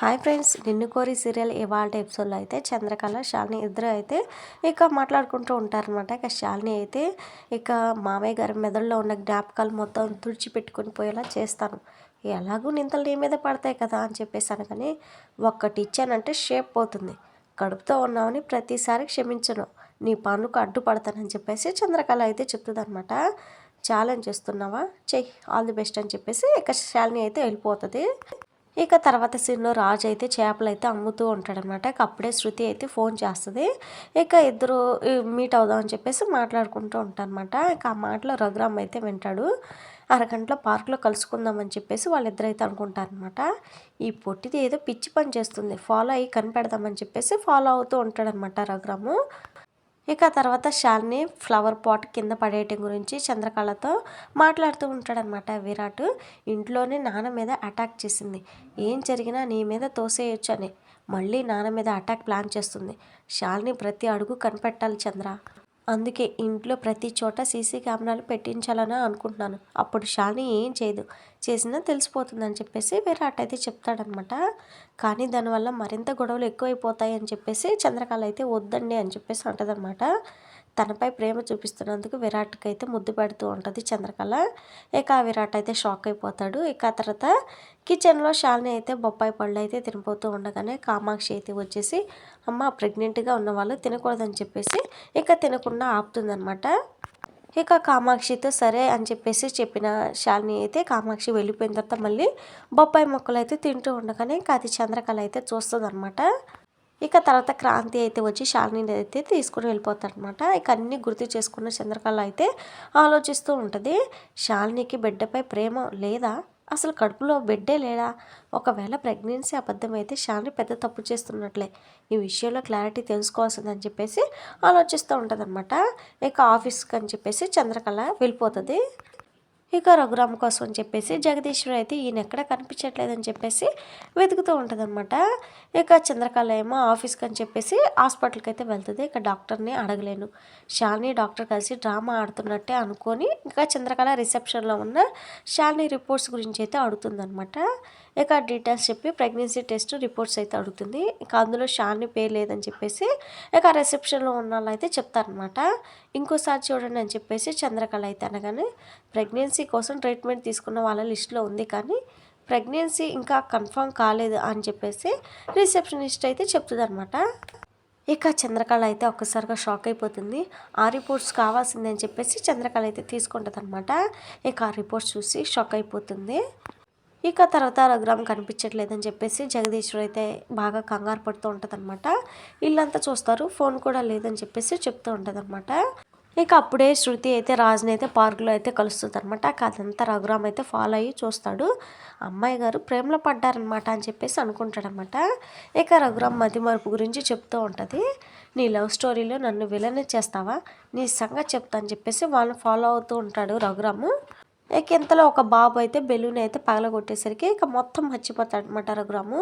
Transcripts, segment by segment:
Hi friends నిన్ను కోరి serial ఇవాళ ఎపిసోడ్లో అయితే చంద్రకళ శాలిని ఇద్దరు అయితే ఇక మాట్లాడుకుంటూ ఉంటారనమాట ఇక శాలిని అయితే ఇక మామయ్య గారి మెదడులో ఉన్న జ్ఞాపకాలు మొత్తం తుడిచిపెట్టుకుని పోయేలా చేస్తాను. ఎలాగూ నింతలు నీ మీద పడతాయి కదా అని చెప్పేసాను కానీ ఒక్కటి ఇచ్చానంటే షేప్ పోతుంది. కడుపుతో ఉన్నామని ప్రతిసారి క్షమించను. నీ పనులకు అడ్డుపడతానని చెప్పేసి చంద్రకళ అయితే చెప్తుందనమాట ఛాలెంజ్ చేస్తున్నావా? చెయ్యి ఆల్ ది బెస్ట్ అని చెప్పేసి ఇక శాలిని అయితే వెళ్ళిపోతుంది. ఇక తర్వాత సీన్లో రాజు అయితే చేపలు అయితే అమ్ముతూ ఉంటాడనమాట. ఇక అప్పుడే శృతి అయితే ఫోన్ చేస్తుంది. ఇక ఇద్దరు మీట్ అవుదాం అని చెప్పేసి మాట్లాడుకుంటూ ఉంటారనమాట. ఇక ఆ మాటలో రఘురామ్ అయితే వింటాడు. అరగంటలో పార్కులో కలుసుకుందామని చెప్పేసి వాళ్ళిద్దరు అయితే అనుకుంటారనమాట. ఈ పొట్టిది ఏదో పిచ్చి పని చేస్తుంది. ఫాలో అయ్యి కనిపెడదామని చెప్పేసి ఫాలో అవుతూ ఉంటాడనమాట రఘురాము. ఇక తర్వాత శాలిని ఫ్లవర్ పాట్ కింద పడేయటం గురించి చంద్రకళతో మాట్లాడుతూ ఉంటాడనమాట విరాట్. ఇంట్లోనే నాన్న మీద అటాక్ చేసింది. ఏం జరిగినా నీ మీద తోసేయొచ్చు అని. మళ్ళీ నాన్న మీద అటాక్ ప్లాన్ చేస్తుంది. శాలిని ప్రతి అడుగు కనిపెట్టాలి చంద్ర. అందుకే ఇంట్లో ప్రతి చోట సీసీ కెమెరాలు పెట్టించాలని అనుకుంటున్నాను. అప్పుడు షాని ఏం చేయదు. చేసినా తెలిసిపోతుందని చెప్పేసి విరాట్ అయితే చెప్తాడనమాట. కానీ దానివల్ల మరింత గొడవలు ఎక్కువైపోతాయి అని చెప్పేసి చంద్రకళ అయితే వద్దండి అని చెప్పేసి అంటదనమాట. తనపై ప్రేమ చూపిస్తున్నందుకు విరాట్కి అయితే ముద్దు పెడుతూ ఉంటుంది చంద్రకళ. ఇక విరాట్ అయితే షాక్ అయిపోతాడు. ఇక తర్వాత కిచెన్లో శాలిని అయితే బొప్పాయి పళ్ళు అయితే తినిపోతూ ఉండగానే కామాక్షి అయితే వచ్చేసి అమ్మ ప్రెగ్నెంట్గా ఉన్న వాళ్ళు తినకూడదని చెప్పేసి ఇక తినకుండా ఆపుతుందనమాట ఇక కామాక్షితో సరే అని చెప్పేసి చెప్పిన శాలిని అయితే కామాక్షి వెళ్ళిపోయిన తర్వాత మళ్ళీ బొప్పాయి మొక్కలు అయితే తింటూ ఉండగానే ఇంకా అది చంద్రకళ అయితే చూస్తుంది అనమాట ఇక తర్వాత క్రాంతి అయితే వచ్చి శాలిని అయితే తీసుకుని వెళ్ళిపోతాడనమాట. ఇక అన్నీ గుర్తు చేసుకున్న చంద్రకళ అయితే ఆలోచిస్తూ ఉంటుంది శాలినికి బిడ్డపై ప్రేమ లేదా? అసలు కడుపులో బిడ్డే లేడా? ఒకవేళ ప్రెగ్నెన్సీ అబద్ధమైతే శాలిని పెద్ద తప్పు చేస్తున్నట్లే. ఈ విషయంలో క్లారిటీ తెలుసుకోవాల్సిందని చెప్పేసి ఆలోచిస్తూ ఉంటుంది ఇక ఆఫీస్కి అని చెప్పేసి చంద్రకళ వెళ్ళిపోతుంది. ఇక రఘురామ కోసం అని చెప్పేసి జగదీశ్వర్ అయితే ఈయన ఎక్కడ కనిపించట్లేదని చెప్పేసి వెతుకుతూ ఉంటుందన్నమాట. ఇక చంద్రకళ ఏమో ఆఫీస్కి అని చెప్పేసి హాస్పిటల్కి అయితే వెళ్తుంది. ఇక డాక్టర్ని అడగలేను. షాలిని డాక్టర్ కలిసి డ్రామా ఆడుతున్నట్టే అనుకొని ఇంకా చంద్రకళ రిసెప్షన్లో ఉన్న షాలిని రిపోర్ట్స్ గురించి అయితే అడుగుతుందనమాట ఇక డీటెయిల్స్ చెప్పి ప్రెగ్నెన్సీ టెస్ట్ రిపోర్ట్స్ అయితే అడుగుతుంది. ఇక అందులో షాలిని పేరు లేదని చెప్పేసి ఇక రిసెప్షన్లో ఉన్న వాళ్ళు అయితే చెప్తారనమాట ఇంకోసారి చూడండి అని చెప్పేసి చంద్రకళ అయితే అనగానే ప్రెగ్నెన్సీ కోసం ట్రీట్మెంట్ తీసుకున్న వాళ్ళ లిస్టులో ఉంది కానీ ప్రెగ్నెన్సీ ఇంకా కన్ఫర్మ్ కాలేదు అని చెప్పేసి రిసెప్షనిస్ట్ అయితే చెప్తుంది అనమాట ఇక చంద్రకళ అయితే ఒక్కసారిగా షాక్ అయిపోతుంది. ఆ రిపోర్ట్స్ కావాల్సిందని అని చెప్పేసి చంద్రకళ అయితే తీసుకుంటుంది అనమాట ఇక ఆ రిపోర్ట్స్ చూసి షాక్ అయిపోతుంది. ఇక తర్వాత రఘురామ్ కనిపించట్లేదని చెప్పేసి జగదీశ్వర్ అయితే బాగా కంగారు పడుతూ ఉంటుంది అనమాట వీళ్ళంతా చూస్తారు ఫోన్ కూడా లేదని చెప్పేసి చెప్తూ ఉంటుంది అనమాట ఇక అప్పుడే శృతి అయితే రాజుని అయితే పార్కులో అయితే కలుస్తుంది అనమాట అదంతా రఘురామ్ అయితే ఫాలో అయ్యి చూస్తాడు. అమ్మాయి గారు ప్రేమలో పడ్డారనమాట అని చెప్పేసి అనుకుంటాడనమాట ఇక రఘురామ్ మతి మరుపు గురించి చెప్తూ ఉంటుంది. నీ లవ్ స్టోరీలో నన్ను విలనే చేస్తావా? నీ సంగతి చెప్తా అని చెప్పేసి వాళ్ళని ఫాలో అవుతూ ఉంటాడు రఘురాము. ఇక ఇంతలో ఒక బాబు అయితే బెలూన్ అయితే పగలగొట్టేసరికి ఇక మొత్తం మర్చిపోతాడు అనమాట రఘురాము.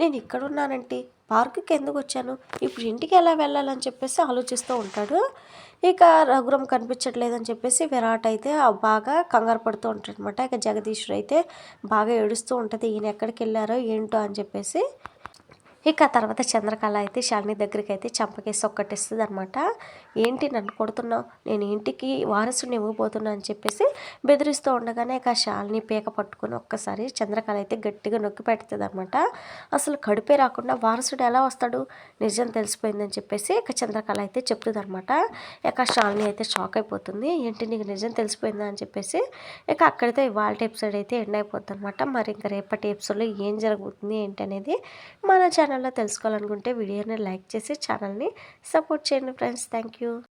నేను ఇక్కడ ఉన్నానంటే పార్కుకి ఎందుకు వచ్చాను? ఇప్పుడు ఇంటికి ఎలా వెళ్ళాలని చెప్పేసి ఆలోచిస్తూ ఉంటాడు. ఇక రఘురం కనిపించట్లేదని చెప్పేసి విరాట్ అయితే బాగా కంగారు పడుతూ ఉంటాడు అనమాట ఇక జగదీశ్వర్ అయితే బాగా ఏడుస్తూ ఉంటుంది ఈయన ఎక్కడికి వెళ్ళారో ఏంటో అని చెప్పేసి ఇక తర్వాత చంద్రకళ అయితే శాలిని దగ్గరికి అయితే చంపకేసి ఒక్కటిస్తుంది అనమాట ఏంటి నన్ను కొడుతున్నావు? నేను ఇంటికి వారసుని ఇవ్వబోతున్నా అని చెప్పేసి బెదిరిస్తూ ఉండగానే ఇక శాలిని పీక పట్టుకుని ఒక్కసారి చంద్రకళ అయితే గట్టిగా నొక్కి పెడుతుంది అనమాట అసలు కడుపే రాకుండా వారసుడు ఎలా వస్తాడు? నిజం తెలిసిపోయిందని చెప్పేసి ఇక చంద్రకళ అయితే చెప్తుంది అనమాట ఇక శాలిని అయితే షాక్ అయిపోతుంది. ఏంటి నీకు నిజం తెలిసిపోయిందా అని చెప్పేసి ఇక అక్కడితో ఇవాళ ఎపిసోడ్ అయితే ఎండ్ అయిపోతుంది అనమాట మరి ఇంకా రేపటి ఎపిసోడ్లో ఏం జరుగుతుంది ఏంటి అనేది మన ఛానల్ వివరాల్లో తెలుసుకోవాలనుకుంటే వీడియోని లైక్ చేసి ఛానల్ని సపోర్ట్ చేయండి ఫ్రెండ్స్. Thank you.